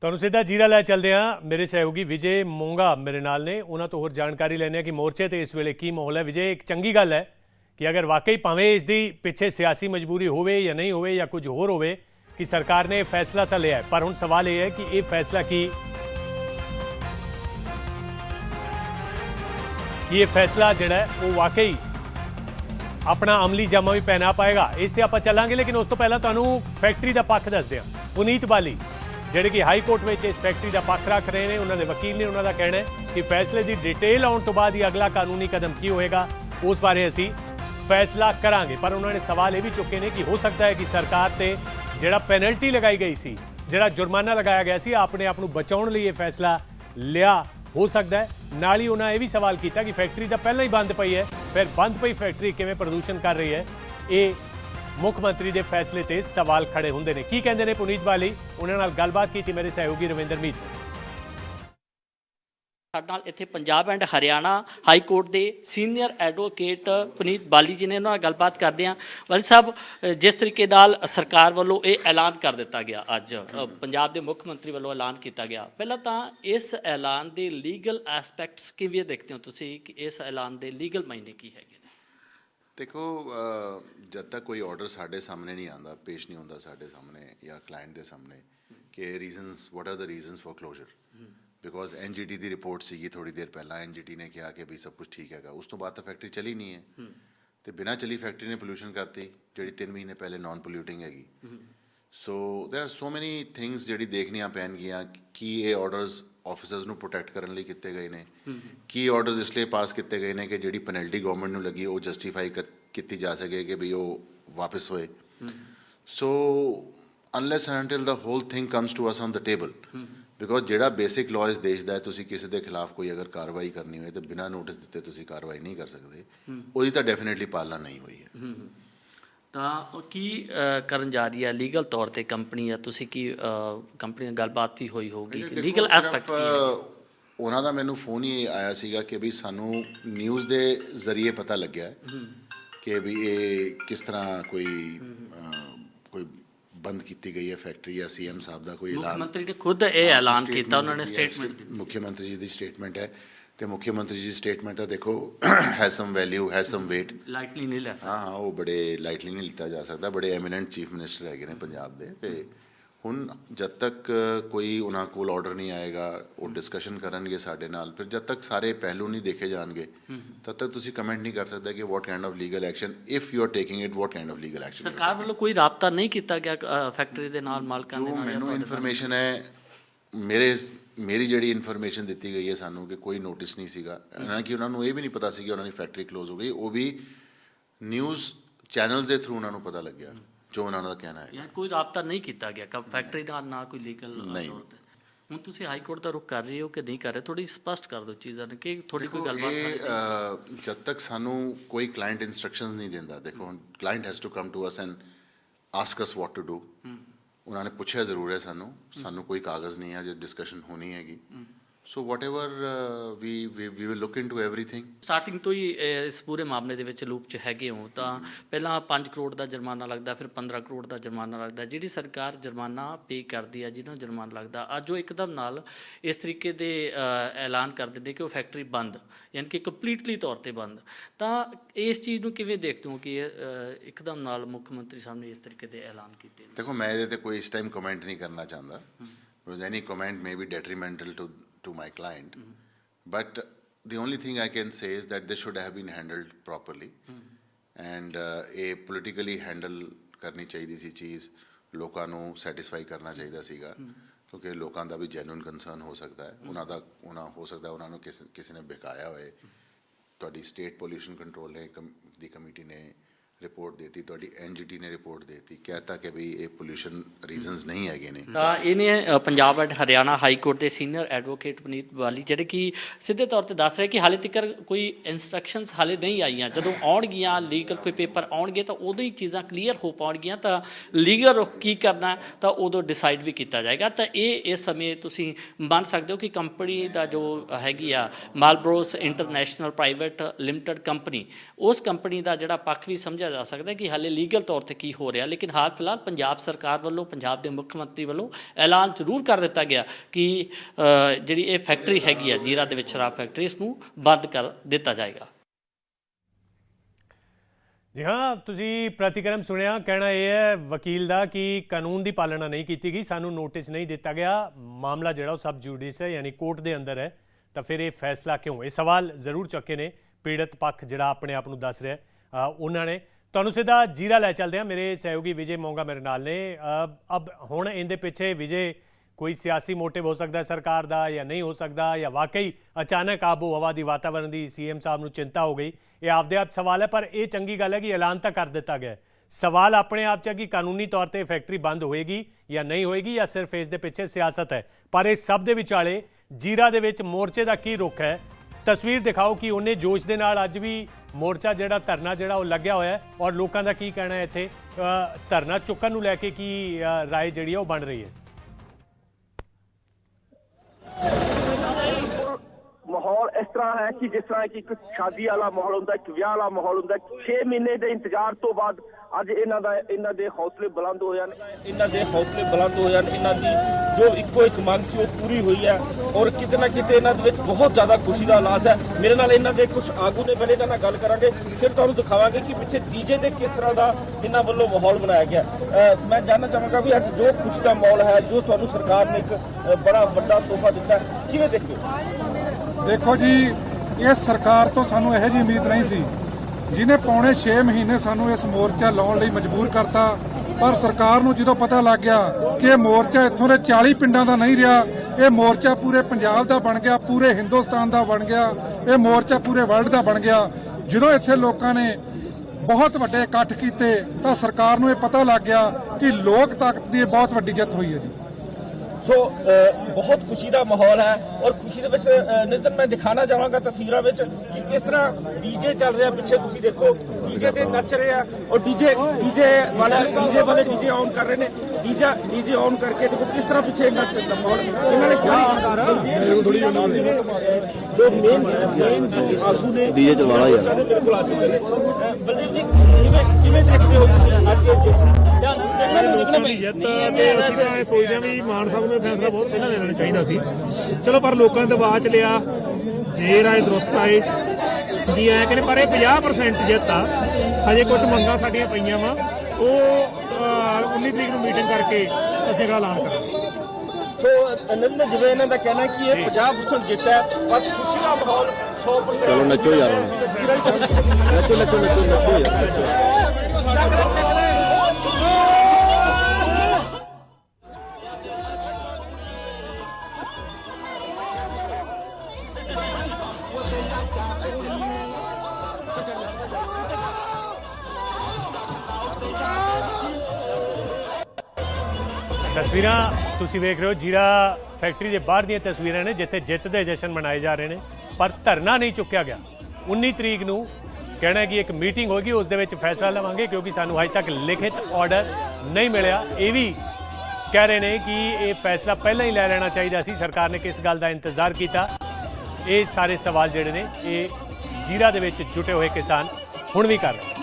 ਤੁਹਾਨੂੰ ਸਿੱਧਾ ਜੀਰਾ ਲੈ ਚੱਲਦੇ ਆ ਮੇਰੇ ਸਹਿਯੋਗੀ ਵਿਜੇ ਮੋਂਗਾ ਮੇਰੇ ਨਾਲ ਨੇ। ਉਹਨਾਂ ਤੋਂ ਹੋਰ ਜਾਣਕਾਰੀ ਲੈਣੇ ਆ ਕਿ ਮੋਰਚੇ ਤੇ ਇਸ ਵੇਲੇ ਕੀ ਮਾਹੌਲ ਹੈ। ਵਿਜੇ, ਇੱਕ ਚੰਗੀ ਗੱਲ ਹੈ ਕਿ ਅਗਰ ਵਾਕਈ ਭਾਵੇਂ ਇਸ ਦੀ ਪਿੱਛੇ ਸਿਆਸੀ ਮਜਬੂਰੀ ਹੋਵੇ ਜਾਂ ਨਹੀਂ ਹੋਵੇ ਜਾਂ ਕੁਝ ਹੋਰ ਹੋਵੇ, ਕਿ ਸਰਕਾਰ ਨੇ ਇਹ ਫੈਸਲਾ ਤਾਂ ਲਿਆ ਹੈ। ਪਰ ਹੁਣ ਸਵਾਲ ਇਹ ਹੈ ਕਿ ਇਹ ਫੈਸਲਾ ਕੀ ਕਿ? ਇਹ ਫੈਸਲਾ ਜਿਹੜਾ ਹੈ, ਉਹ ਵਾਕਈ ਆਪਣਾ ਅਮਲੀ ਜਾਮਾ ਵੀ ਪਹਿਨਾ ਪਾਏਗਾ। ਇਸ ਤੇ ਆਪਾਂ ਚੱਲਾਂਗੇ, ਲੇਕਿਨ ਉਸ ਤੋਂ ਪਹਿਲਾਂ ਤੁਹਾਨੂੰ ਫੈਕਟਰੀ ਦਾ ਪੱਖ ਦੱਸਦੇ ਹਾਂ। ਪੁਨੀਤ ਬਾਲੀ। ਜਿਹੜੇ ਕਿ ਹਾਈ ਕੋਰਟ ਵਿੱਚ ਇਸ ਫੈਕਟਰੀ ਦਾ ਪੱਖ ਰੱਖ ਰਹੇ ਨੇ, ਉਹਨਾਂ ਦੇ ਵਕੀਲ ਨੇ ਉਹਨਾਂ ਦਾ ਕਹਿਣਾ ਹੈ ਕਿ ਫੈਸਲੇ ਦੀ ਡਿਟੇਲ ਆਉਣ ਤੋਂ ਬਾਅਦ ਹੀ ਅਗਲਾ ਕਾਨੂੰਨੀ ਕਦਮ ਕੀ ਹੋਏਗਾ, ਉਸ ਬਾਰੇ ਅਸੀਂ ਫੈਸਲਾ ਕਰਾਂਗੇ। ਪਰ ਉਹਨਾਂ ਨੇ ਸਵਾਲ ਇਹ ਵੀ ਚੁੱਕੇ ਨੇ ਕਿ ਹੋ ਸਕਦਾ ਹੈ ਕਿ ਸਰਕਾਰ ਤੇ ਜਿਹੜਾ ਪੈਨਲਟੀ ਲਗਾਈ ਗਈ ਸੀ, ਜਿਹੜਾ ਜੁਰਮਾਨਾ ਲਗਾਇਆ ਗਿਆ ਸੀ, ਆਪਣੇ ਆਪ ਨੂੰ ਬਚਾਉਣ ਲਈ ਇਹ ਫੈਸਲਾ ਲਿਆ ਹੋ ਸਕਦਾ ਹੈ। ਨਾਲ ਹੀ ਉਹਨਾਂ ਇਹ ਵੀ ਸਵਾਲ ਕੀਤਾ ਕਿ ਫੈਕਟਰੀ ਤਾਂ ਪਹਿਲਾਂ ਹੀ ਬੰਦ ਪਈ ਹੈ, ਫਿਰ ਬੰਦ ਪਈ ਫੈਕਟਰੀ ਕਿਵੇਂ ਪ੍ਰਦੂਸ਼ਣ ਕਰ ਰਹੀ ਹੈ, ਇਹ ਮੁੱਖ ਮੰਤਰੀ ਦੇ ਫੈਸਲੇ ਤੇ ਸਵਾਲ ਖੜੇ ਹੁੰਦੇ ਨੇ। ਕੀ ਕਹਿੰਦੇ ਨੇ ਪੁਨੀਤ ਬਾਲੀ? ਉਹਨਾਂ ਨਾਲ ਗੱਲਬਾਤ ਕੀਤੀ ਮੇਰੇ ਸਹਿਯੋਗੀ ਰਵਿੰਦਰ ਮੀਤ। ਸਾਡੇ ਨਾਲ ਇੱਥੇ Punjab and Haryana high court ਦੇ ਸੀਨੀਅਰ ਐਡਵੋਕੇਟ ਪੁਨੀਤ ਬਾਲੀ ਜੀ ਨੇ ਉਹਨਾਂ ਨਾਲ ਗੱਲਬਾਤ ਕਰਦੇ ਹਾਂ। ਵਾਲੀ ਸਾਹਿਬ, ਜਿਸ ਤਰੀਕੇ ਨਾਲ ਸਰਕਾਰ ਵੱਲੋਂ ਇਹ ਐਲਾਨ ਕਰ ਦਿੱਤਾ ਗਿਆ ਅੱਜ ਪੰਜਾਬ ਦੇ ਮੁੱਖ ਮੰਤਰੀ ਵੱਲੋਂ ਐਲਾਨ ਕੀਤਾ ਗਿਆ। ਪਹਿਲਾਂ ਤਾਂ ਇਸ ਐਲਾਨ ਦੇ ਲੀਗਲ ਐਸਪੈਕਟਸ ਕਿਵੇਂ ਦੇਖਦੇ ਹੋ ਤੁਸੀਂ ਕਿ ਇਸ ਐਲਾਨ ਦੇ ਲੀਗਲ ਮਾਇਨੇ ਕੀ ਹੈਗੇ? देखो जब तक कोई ऑर्डर साढ़े सामने नहीं आता पेश नहीं आता साढ़े सामने या क्लाइंट के सामने के reasons what are the reason for closure because N G T की रिपोर्ट सी थोड़ी देर पहला एन जी टी ने कहा कि भाई सब कुछ ठीक है उस तो बाद तो फैक्ट्री चली नहीं है। हम्म। तो बिना चली फैक्ट्री ने पोल्यूशन करती जी तीन महीने पहले नॉन पोल्यूटिंग हैगी so there are so many things जी देखनिया पैनगियाँ कि ये ऑर्डरस ਆਫੀਸਰਸ ਨੂੰ ਪ੍ਰੋਟੈਕਟ ਕਰਨ ਲਈ ਕੀਤੇ ਗਏ ਨੇ। ਕੀ ਆਰਡਰਸ ਇਸ ਲਈ ਪਾਸ ਕੀਤੇ ਗਏ ਨੇ ਕਿ ਜਿਹੜੀ ਪੈਨਲਟੀ ਗਵਰਨਮੈਂਟ ਨੂੰ ਲੱਗੀ, ਉਹ ਜਸਟੀਫਾਈ ਕੀਤੀ ਜਾ ਸਕੇ ਕਿ ਵੀ ਉਹ ਵਾਪਸ ਹੋਏ। So unless and until the whole thing comes to us on the table because ਜਿਹੜਾ ਬੇਸਿਕ ਲਾਅ ਇਸ ਦੇਸ਼ ਦਾ ਹੈ, ਤੁਸੀਂ ਕਿਸੇ ਦੇ ਖਿਲਾਫ ਕੋਈ ਅਗਰ ਕਾਰਵਾਈ ਕਰਨੀ ਹੋਏ, ਤਾਂ ਬਿਨਾਂ ਨੋਟਿਸ ਦਿੱਤੇ ਤੁਸੀਂ ਕਾਰਵਾਈ ਨਹੀਂ ਕਰ ਸਕਦੇ, ਉਹਦੀ ਤਾਂ ਡੈਫੀਨਿਟਲੀ ਪਾਲਣਾ ਨਹੀਂ ਹੋਈ ਹੈ। ਤਾਂ ਕੀ ਕਰਨ ਜਾ ਰਹੀ ਹੈ? ਲੀਗਲ ਤੌਰ ਤੇ ਕੰਪਨੀ ਆ ਤੁਸੀਂ ਕੀ ਕੰਪਨੀ ਨਾਲ ਗੱਲਬਾਤ ਵੀ ਹੋਈ ਹੋਊਗੀ? ਲੀਗਲ ਐਸਪੈਕਟ ਉਹਨਾਂ ਦਾ ਮੈਨੂੰ ਫੋਨ ਹੀ ਆਇਆ ਸੀਗਾ ਕਿ ਵੀ ਸਾਨੂੰ ਨਿਊਜ਼ ਦੇ ਜ਼ਰੀਏ ਪਤਾ ਲੱਗਿਆ ਕਿ ਵੀ ਇਹ ਕਿਸ ਤਰ੍ਹਾਂ ਕੋਈ ਕੋਈ ਬੰਦ ਕੀਤੀ ਗਈ ਹੈ ਫੈਕਟਰੀ ਜਾਂ ਸੀਐਮ ਸਾਹਿਬ ਦਾ ਕੋਈ ਮੁੱਖ ਐਲਾਨ। ਮੰਤਰੀ ਨੇ ਖੁਦ ਇਹ ਐਲਾਨ ਕੀਤਾ ਉਹਨਾਂ ਨੇ ਸਟੇਟਮੈਂਟ ਮੁੱਖ ਮੰਤਰੀ ਜੀ ਦੀ ਸਟੇਟਮੈਂਟ ਹੈ। ਤੇ ਮੁੱਖ ਮੰਤਰੀ ਜੀ ਸਟੇਟਮੈਂਟ ਤਾਂ ਦੇਖੋ has some value has some weight lightly ਨਹੀਂ ਲੈ ਸਕਦੇ। ਹਾਂ ਹਾਂ ਉਹ ਬੜੇ ਲਾਈਟਲੀ ਨਹੀਂ ਲਿੱਤਾ ਜਾ ਸਕਦਾ ਬੜੇ ਐਮੀਨੈਂਟ ਚੀਫ ਮਿਨਿਸਟਰ ਹੈਗੇ ਨੇ ਪੰਜਾਬ ਦੇ ਤੇ ਹੁਣ ਜਦ ਤੱਕ ਕੋਈ ਉਹਨਾਂ ਕੋਲ ਆਰਡਰ ਨਹੀਂ ਆਏਗਾ ਉਹ ਡਿਸਕਸ਼ਨ ਕਰਨਗੇ ਸਾਡੇ ਨਾਲ ਫਿਰ ਜਦ ਤੱਕ ਸਾਰੇ ਪਹਿਲੂ ਨਹੀਂ ਦੇਖੇ ਜਾਣਗੇ ਤਦ ਤੱਕ ਤੁਸੀਂ ਕਮੈਂਟ ਨਹੀਂ ਕਰ ਸਕਦੇ ਕਿ what kind of legal action if you are taking it what kind of legal action ਸਰਕਾਰ ਵੱਲੋਂ ਕੋਈ ਰਾਬਤਾ ਨਹੀਂ ਕੀਤਾ ਗਿਆ ਫੈਕਟਰੀ ਦੇ ਨਾਲ ਮਾਲਕਾਂ ਦੇ ਨਾਲ ਜਾਂ ਮੈਨੂੰ? ਇਨਫੋਰਮੇਸ਼ਨ ਹੈ ਮੇਰੇ ਮੇਰੀ ਜਿਹੜੀ ਇਨਫੋਰਮੇਸ਼ਨ ਦਿੱਤੀ ਗਈ ਹੈ ਸਾਨੂੰ ਕਿ ਕੋਈ ਨੋਟਿਸ ਨਹੀਂ ਸੀਗਾ। ਹਾਲਾਂਕਿ ਉਹਨਾਂ ਨੂੰ ਇਹ ਵੀ ਨਹੀਂ ਪਤਾ ਸੀ ਕਿ ਉਹਨਾਂ ਦੀ ਫੈਕਟਰੀ ਕਲੋਜ਼ ਹੋ ਗਈ। ਉਹ ਵੀ ਨਿਊਜ਼ ਚੈਨਲਸ ਦੇ ਥਰੂ ਉਹਨਾਂ ਨੂੰ ਪਤਾ ਲੱਗਿਆ ਜੋ ਉਹਨਾਂ ਦਾ ਕਹਿਣਾ ਹੈ। ਜਾਂ ਕੋਈ ਰਾਬਤਾ ਨਹੀਂ ਕੀਤਾ ਗਿਆ ਕਬ ਫੈਕਟਰੀ ਨਾਲ ਨਾ ਕੋਈ ਲੀਗਲ ਨਹੀਂ। ਤੌਰ ਤੇ। ਹੁਣ ਤੁਸੀਂ ਹਾਈ ਕੋਰਟ ਦਾ ਰੁਖ ਕਰ ਰਹੇ ਹੋ ਕਿ ਨਹੀਂ ਕਰ ਰਹੇ? ਥੋੜੀ ਸਪਸ਼ਟ ਕਰ ਦਿਓ ਚੀਜ਼ਾਂ ਨੂੰ ਕਿ ਤੁਹਾਡੀ ਕੋਈ ਗੱਲਬਾਤ ਜਦ ਤੱਕ ਸਾਨੂੰ ਕੋਈ ਕਲਾਇੰਟ ਇਨਸਟਰਕਸ਼ਨਸ ਨਹੀਂ ਦਿੰਦਾ ਦੇਖੋ client has to come to us and ask us what to do ਉਹਨਾਂ ਨੇ ਪੁੱਛਿਆ ਜ਼ਰੂਰ ਹੈ ਸਾਨੂੰ ਸਾਨੂੰ ਕੋਈ ਕਾਗਜ਼ ਨਹੀਂ ਹੈ ਜੇ ਡਿਸਕਸ਼ਨ ਹੋਣੀ ਹੈਗੀ। So whatever we we will look into everything starting ਤੋਂ ਹੀ ਇਸ ਪੂਰੇ ਮਾਮਲੇ ਦੇ ਵਿੱਚ ਲੂਪ 'ਚ ਹੈਗੇ ਹੋ ਤਾਂ ਪਹਿਲਾਂ 5 ਕਰੋੜ ਦਾ ਜੁਰਮਾਨਾ ਲੱਗਦਾ ਫਿਰ 15 ਕਰੋੜ ਦਾ ਜੁਰਮਾਨਾ ਲੱਗਦਾ। ਜਿਹੜੀ ਸਰਕਾਰ ਜੁਰਮਾਨਾ ਪੇ ਕਰਦੀ ਹੈ ਜਿਹਨਾਂ ਨੂੰ ਜੁਰਮਾਨਾ ਲੱਗਦਾ ਅੱਜ ਉਹ ਇੱਕਦਮ ਨਾਲ ਇਸ ਤਰੀਕੇ ਦੇ ਐਲਾਨ ਕਰ ਦਿੰਦੇ ਕਿ ਉਹ ਫੈਕਟਰੀ ਬੰਦ ਯਾਨੀ ਕਿ ਕੰਪਲੀਟਲੀ ਤੌਰ ਤੇ ਬੰਦ। ਤਾਂ ਇਸ ਚੀਜ਼ ਨੂੰ ਕਿਵੇਂ ਦੇਖਦੇ ਹੋ ਕਿ ਇੱਕਦਮ ਨਾਲ ਮੁੱਖ ਮੰਤਰੀ ਸਾਹਮਣੇ ਇਸ ਤਰੀਕੇ ਦੇ ਐਲਾਨ ਕੀਤੇ ਨੇ? ਦੇਖੋ ਮੈਂ ਇਹਦੇ ਤੇ ਕੋਈ ਇਸ ਟਾਈਮ ਕਮੈਂਟ ਨਹੀਂ ਕਰਨਾ ਚਾਹੁੰਦਾ। Because any comment may be detrimental to to my client but the only thing I can say is that this should have been handled properly. And uh, ਇਹ ਪੋਲੀਟੀਕਲੀ ਹੈਂਡਲ ਕਰਨੀ ਚਾਹੀਦੀ ਸੀ ਚੀਜ਼ ਲੋਕਾਂ ਨੂੰ satisfy ਕਰਨਾ ਚਾਹੀਦਾ ਸੀਗਾ ਕਿਉਂਕਿ ਲੋਕਾਂ ਦਾ ਵੀ ਜੈਨੂਇਨ ਕੰਸਰਨ ਹੋ ਸਕਦਾ ਹੈ ਉਹਨਾਂ ਦਾ ਉਹਨਾਂ ਹੋ ਸਕਦਾ ਉਹਨਾਂ ਨੂੰ ਕਿਸੇ ਨੇ ਬਹਿਕਾਇਆ ਹੋਏ ਤੁਹਾਡੀ ਸਟੇਟ ਪੋਲਿਊਸ਼ਨ ਕੰਟਰੋਲ ਨੇ ਦੀ ਕਮੇਟੀ ਨੇ ਰਿਪੋਰਟ ਦਿੱਤੀ ਤੁਹਾਡੀ ਐਨਜੀਟੀ ਨੇ ਰਿਪੋਰਟ ਦਿੱਤੀ। ਕਹਿਤਾ ਕਿ ਵੀ ਇਹ ਪੋਲਿਊਸ਼ਨ ਰੀਜ਼ਨਸ ਨਹੀਂ ਹੈਗੇ ਨੇ। ਤਾਂ ਇਹਨੇ ਅ, Punjab and Haryana high court ਦੇ ਸੀਨੀਅਰ ਐਡਵੋਕੇਟ ਪਨੀਤ ਬਾਲੀ ਜਿਹੜੇ ਕਿ ਸਿੱਧੇ ਤੌਰ ਤੇ ਦੱਸ ਰਹੇ ਕਿ ਹਾਲੇ ਤੱਕ ਕੋਈ ਇਨਸਟਰਕਸ਼ਨਸ ਹਾਲੇ ਨਹੀਂ ਆਈਆਂ। ਜਦੋਂ ਆਉਣਗੀਆਂ ਲੀਗਲ ਕੋਈ ਪੇਪਰ ਆਉਣਗੇ ਤਾਂ ਉਦੋਂ ਹੀ ਚੀਜ਼ਾਂ ਕਲੀਅਰ ਹੋ ਪਾਉਣਗੀਆਂ ਤਾਂ ਲੀਗਲ ਰੁਖ ਕੀ ਕਰਨਾ ਹੈ ਤਾਂ ਉਦੋਂ ਡਿਸਾਈਡ ਵੀ ਕੀਤਾ ਜਾਏਗਾ। ਤਾਂ ਇਹ ਇਸ ਸਮੇਂ ਤੁਸੀਂ ਮੰਨ ਸਕਦੇ ਹੋ ਕਿ ਕੰਪਨੀ ਦਾ ਜੋ ਹੈਗੀ ਆ Malbros international private limited company ਉਸ ਕੰਪਨੀ ਦਾ ਜਿਹੜਾ ਪੱਖ ਵੀ ਸਮਝਿਆ ਸਮਝਿਆ ਜਾ ਸਕਦਾ ਕਿ ਹਾਲੇ ਲੀਗਲ ਤੌਰ ਤੇ ਕੀ ਹੋ ਰਿਹਾ, ਲੇਕਿਨ ਹਾਲ ਫਿਲਹਾਲ ਪੰਜਾਬ ਸਰਕਾਰ ਵੱਲੋਂ, ਪੰਜਾਬ ਦੇ ਮੁੱਖ ਮੰਤਰੀ ਵੱਲੋਂ ਐਲਾਨ ਜ਼ਰੂਰ ਕਰ ਦਿੱਤਾ ਗਿਆ ਕਿ ਜਿਹੜੀ ਇਹ ਫੈਕਟਰੀ ਹੈਗੀ ਆ, ਜੀਰਾ ਦੇ ਵਿੱਚ ਸ਼ਰਾਬ ਫੈਕਟਰੀ, ਇਸ ਨੂੰ ਬੰਦ ਕਰ ਦਿੱਤਾ ਜਾਏਗਾ। ਜੀ ਹਾਂ, ਤੁਸੀਂ ਪ੍ਰਤੀਕਰਮ ਸੁਣਿਆ, ਕਹਿਣਾ ਇਹ ਹੈ ਵਕੀਲ ਦਾ ਕਿ ਕਾਨੂੰਨ ਦੀ ਪਾਲਣਾ ਨਹੀਂ ਕੀਤੀ ਗਈ, ਸਾਨੂੰ ਨੋਟਿਸ ਨਹੀਂ ਦਿੱਤਾ ਗਿਆ। ਮਾਮਲਾ ਜਿਹੜਾ ਉਹ ਸਬ ਜੁਡੀਸ ਹੈ, ਯਾਨੀ ਕੋਰਟ ਦੇ ਅੰਦਰ ਹੈ, ਤਾਂ ਫਿਰ ਇਹ ਫੈਸਲਾ ਕਿਉਂ? ਇਹ ਸਵਾਲ ਜ਼ਰੂਰ ਚੱਕੇ ਨੇ, ਪੀੜਤ ਪੱਖ ਜਿਹੜਾ ਆਪਣੇ ਆਪ ਨੂੰ ਦੱਸ ਰਿਹਾ ਉਹਨਾਂ ਨੇ ਤੁਹਾਨੂੰ ਸਿੱਧਾ ਜੀਰਾ ਲੈ ਚੱਲਦੇ ਆ ਮੇਰੇ ਸਹਿਯੋਗੀ ਵਿਜੇ ਮੋਂਗਾ ਮੇਰੇ ਨਾਲ ਨੇ। ਅਬ ਹੁਣ ਇਹਦੇ ਪਿੱਛੇ ਵਿਜੇ ਕੋਈ ਸਿਆਸੀ ਮੋਟਿਵ ਹੋ ਸਕਦਾ ਹੈ ਸਰਕਾਰ ਦਾ ਜਾਂ ਨਹੀਂ ਹੋ ਸਕਦਾ ਜਾਂ ਵਾਕਈ ਅਚਾਨਕ ਆਬੋ ਹਵਾ ਦੀ ਵਾਤਾਵਰਣ ਦੀ ਸੀਐਮ ਸਾਹਿਬ ਨੂੰ ਚਿੰਤਾ ਹੋ ਗਈ। ਇਹ ਆਪਦੇ ਆਪ ਸਵਾਲ ਹੈ, ਪਰ ਇਹ ਚੰਗੀ ਗੱਲ ਹੈ ਕਿ ਐਲਾਨ ਤਾਂ ਕਰ ਦਿੱਤਾ ਗਿਆ ਸਵਾਲ ਆਪਣੇ ਆਪ 'ਚ ਹੈ ਕਿ ਕਾਨੂੰਨੀ ਤੌਰ ਤੇ ਫੈਕਟਰੀ ਬੰਦ ਹੋਏਗੀ ਜਾਂ ਨਹੀਂ ਹੋਏਗੀ ਜਾਂ ਸਿਰਫ ਇਸ ਦੇ ਪਿੱਛੇ ਸਿਆਸਤ ਹੈ। ਪਰ ਇਹ ਸਭ ਦੇ ਵਿਚਾਲੇ ਜੀਰਾ ਦੇ ਵਿੱਚ ਮੋਰਚੇ ਦਾ ਕੀ ਰੁਖ ਹੈ ਤਸਵੀਰ ਦਿਖਾਓ ਕਿ ਉਹਨੇ ਜੋਸ਼ ਦੇ ਨਾਲ ਅੱਜ ਵੀ ਮੋਰਚਾ ਜਿਹੜਾ ਧਰਨਾ ਜਿਹੜਾ ਉਹ ਲੱਗਿਆ ਹੋਇਆ ਹੈ ਔਰ ਲੋਕਾਂ ਦਾ ਕੀ ਕਹਿਣਾ ਹੈ ਇੱਥੇ? ਧਰਨਾ ਚੁੱਕਣ ਨੂੰ ਲੈ ਕੇ ਕੀ ਅ, ਰਾਏ ਜਿਹੜੀ ਹੈ ਉਹ ਬਣ ਰਹੀ ਹੈ ਮਾਹੌਲ ਇਸ ਤਰ੍ਹਾਂ ਹੈ ਕਿ ਜਿਸ ਤਰ੍ਹਾਂ ਕਿ ਇੱਕ ਸ਼ਾਦੀ ਵਾਲਾ ਮਾਹੌਲ ਹੁੰਦਾ, ਇੱਕ ਵਿਆਹ ਵਾਲਾ ਮਾਹੌਲ ਹੁੰਦਾ 6 ਮਹੀਨੇ ਦੇ ਇੰਤਜ਼ਾਰ ਤੋਂ ਬਾਅਦ ਅੱਜ ਇਹਨਾਂ ਦਾ, ਇਹਨਾਂ ਦੇ ਹੌਸਲੇ ਬੁਲੰਦ ਹੋ ਜਾਣ ਇਹਨਾਂ ਦੇ ਹੌਸਲੇ ਬੁਲੰਦ ਹੋ ਜਾਣ ਇਹਨਾਂ ਦੀ ਜੋ ਇੱਕੋ ਇੱਕ ਮੰਗ ਸੀ, ਉਹ ਪੂਰੀ ਹੋਈ ਹੈ ਔਰ ਕਿਤੇ ਨਾ ਕਿਤੇ ਇਹਨਾਂ ਦੇ ਵਿੱਚ ਬਹੁਤ ਜ਼ਿਆਦਾ ਖੁਸ਼ੀ ਦਾ ਲਾਸ ਹੈ। ਮੇਰੇ ਨਾਲ ਇਹਨਾਂ ਦੇ ਕੁਝ ਆਗੂ ਨੇ ਬਣੇ, ਇਹਨਾਂ ਨਾਲ ਗੱਲ ਕਰਾਂਗੇ। ਫਿਰ ਤੁਹਾਨੂੰ ਦਿਖਾਵਾਂਗੇ ਕਿ ਪਿੱਛੇ ਡੀਜੇ ਤੇ ਕਿਸ ਤਰ੍ਹਾਂ ਦਾ ਇਹਨਾਂ ਵੱਲੋਂ ਮਾਹੌਲ ਬਣਾਇਆ ਗਿਆ। ਮੈਂ ਜਾਣਨਾ ਚਾਹਾਂਗਾ ਵੀ ਅੱਜ ਜੋ ਖੁਸ਼ੀ ਦਾ ਮਾਹੌਲ ਹੈ, ਜੋ ਤੁਹਾਨੂੰ ਸਰਕਾਰ ਨੇ ਇੱਕ ਬੜਾ ਵੱਡਾ ਤੋਹਫਾ ਦਿੱਤਾ ਕਿਵੇਂ ਦੇਖਦੇ ਹੋ? ਦੇਖੋ ਜੀ, ਇਹ ਸਰਕਾਰ ਤੋਂ ਸਾਨੂੰ ਇਹੋ ਜਿਹੀ ਉਮੀਦ ਨਹੀਂ ਸੀ। ਜਿਹਨੇ ਪੌਣੇ 6 ਮਹੀਨੇ ਸਾਨੂੰ ਇਸ ਮੋਰਚਾ ਲਾਉਣ ਲਈ ਮਜਬੂਰ ਕਰਤਾ, ਪਰ ਸਰਕਾਰ ਨੂੰ ਜਦੋਂ ਪਤਾ ਲੱਗ ਗਿਆ ਕਿ ਇਹ ਮੋਰਚਾ ਇੱਥੋਂ ਦੇ 40 ਪਿੰਡਾਂ ਦਾ ਨਹੀਂ ਰਿਹਾ, ਇਹ ਮੋਰਚਾ ਪੂਰੇ ਪੰਜਾਬ ਦਾ ਬਣ ਗਿਆ, ਪੂਰੇ ਹਿੰਦੁਸਤਾਨ ਦਾ ਬਣ ਗਿਆ, ਇਹ ਮੋਰਚਾ ਪੂਰੇ ਵਰਲਡ ਦਾ ਬਣ ਗਿਆ। ਜਦੋਂ ਇੱਥੇ ਲੋਕਾਂ ਨੇ ਬਹੁਤ ਵੱਡੇ ਇਕੱਠ ਕੀਤੇ, ਤਾਂ ਸਰਕਾਰ ਨੂੰ ਇਹ ਪਤਾ ਲੱਗ ਗਿਆ ਕਿ ਲੋਕ ਤਾਕਤ ਦੀ ਬਹੁਤ ਵੱਡੀ ਜਿੱਤ ਹੋਈ ਹੈ ਜੀ। ਸੋ ਬਹੁਤ ਖੁਸ਼ੀ ਦਾ ਮਾਹੌਲ ਹੈ ਔਰ ਖੁਸ਼ੀ ਦੇ ਵਿੱਚ ਨਿਤਨ ਮੈਂ ਦਿਖਾਣਾ ਚਾਹਾਂਗਾ ਤਸਵੀਰਾਂ ਵਿੱਚ ਕਿ ਕਿਸ ਤਰ੍ਹਾਂ ਡੀਜੇ ਚੱਲ ਰਿਹਾ ਪਿੱਛੇ ਤੁਸੀਂ ਦੇਖੋ ਡੀਜੇ ਤੇ ਨੱਚ ਰਹੇ ਆ ਔਰ ਡੀਜੇ ਡੀਜੇ ਵਾਲਾ ਡੀਜੇ ਵਾਲੇ ਡੀਜੇ ਆਨ ਕਰ ਰਹੇ ਨੇ। ਡੀਜੇ ਡੀਜੇ ਆਨ ਕਰਕੇ ਦੇਖੋ ਕਿਸ ਤਰ੍ਹਾਂ ਪਿੱਛੇ ਨੱਚ ਦਾ ਮਾਹੌਲ ਇਹਨਾਂ ਨੇ ਕਿਹੜੀ ਥੋੜੀ ਜੋ ਮੇਨ ਮੇਨ ਜੋ ਆਗੂ ਨੇ ਡੀਜੇ ਚਲਵਾਲਾ ਯਾਰ। ਆ ਬਲਦੇਵ ਜੀ ਕਿਵੇਂ ਕਿਵੇਂ ਦੇਖਦੇ ਹੋ ਅੱਜ ਇਹ ਜੋ ਲੋਕਾਂ ਦੀ ਜਿੱਤ ਤੇ ਅਸੀਂ ਤਾਂ ਇਹ ਸੋਚਦੇ ਹਾਂ ਵੀ ਮਾਨ ਸਾਹਿਬ ਨੂੰ ਇਹ ਫੈਸਲਾ ਬਹੁਤ ਪਹਿਲਾਂ ਲੈ ਲੈਣਾ ਚਾਹੀਦਾ ਸੀ। ਚਲੋ ਪਰ ਲੋਕਾਂ ਨੇ ਦਬਾਅ ਚ ਲਿਆ। ਫੇਰ ਆਏ ਦਰੁਸਤ ਆਏ। ਜੀ ਐ ਕਹਿੰਦੇ ਪਰ ਇਹ 50% ਜਿੱਤ ਆ। ਹਜੇ ਕੁਝ ਮੰਗਾਂ ਸਾਡੀਆਂ ਪਈਆਂ ਵਾ। ਉਹ ਅਹ, 19 ਤਰੀਕ ਨੂੰ ਮੀਟਿੰਗ ਕਰਕੇ ਅਸੀਂ ਇਹਦਾ ਐਲਾਨ ਕਰਾਂਗੇ। ਸੋ ਅਨੰਦ ਜਿਵੇਂ ਇਹਨਾਂ ਦਾ ਕਹਿਣਾ ਕਿ ਇਹ 50% ਜਿੱਤ ਹੈ ਪਰ ਖੁਸ਼ੀ ਦਾ ਮਾਹੌਲ 100% ਚਲੋ ਨੱਚੋ ਯਾਰ ਨੱਚੋ ਨੱਚੋ ਨੱਚੋ ਨੱਚੋ ਯਾਰ। ਤਸਵੀਰਾਂ ਤੁਸੀਂ ਵੇਖ ਰਹੇ ਹੋ, ਜੀਰਾ ਫੈਕਟਰੀ ਦੇ ਬਾਹਰ ਦੀਆਂ ਤਸਵੀਰਾਂ ਨੇ, ਜਿੱਥੇ ਜਿੱਤ ਦੇ ਜਸ਼ਨ ਮਨਾਏ ਜਾ ਰਹੇ ਨੇ, ਪਰ ਧਰਨਾ ਨਹੀਂ ਚੁੱਕਿਆ ਗਿਆ। 19 ਤਰੀਕ ਨੂੰ ਕਹਿਣਾ ਕਿ ਇੱਕ ਮੀਟਿੰਗ ਹੋਗੀ ਉਸ ਦੇ ਵਿੱਚ ਫੈਸਲਾ ਲਵਾਂਗੇ, ਕਿਉਂਕਿ ਸਾਨੂੰ ਅਜੇ ਤੱਕ ਲਿਖਿਤ ਆਰਡਰ ਨਹੀਂ ਮਿਲਿਆ। ਇਹ ਵੀ ਕਹਿ ਰਹੇ ਨੇ ਕਿ ਇਹ ਫੈਸਲਾ ਪਹਿਲਾਂ ਹੀ ਲੈ ਲੈਣਾ ਚਾਹੀਦਾ ਸੀ, ਸਰਕਾਰ ਨੇ ਕਿਸ ਗੱਲ ਦਾ ਇੰਤਜ਼ਾਰ ਕੀਤਾ? ਇਹ ਸਾਰੇ ਸਵਾਲ ਜਿਹੜੇ ਨੇ, ਇਹ ਜੀਰਾ ਦੇ ਵਿੱਚ ਜੁਟੇ ਹੋਏ ਕਿਸਾਨ ਹੁਣ ਵੀ ਕਰ ਰਹੇ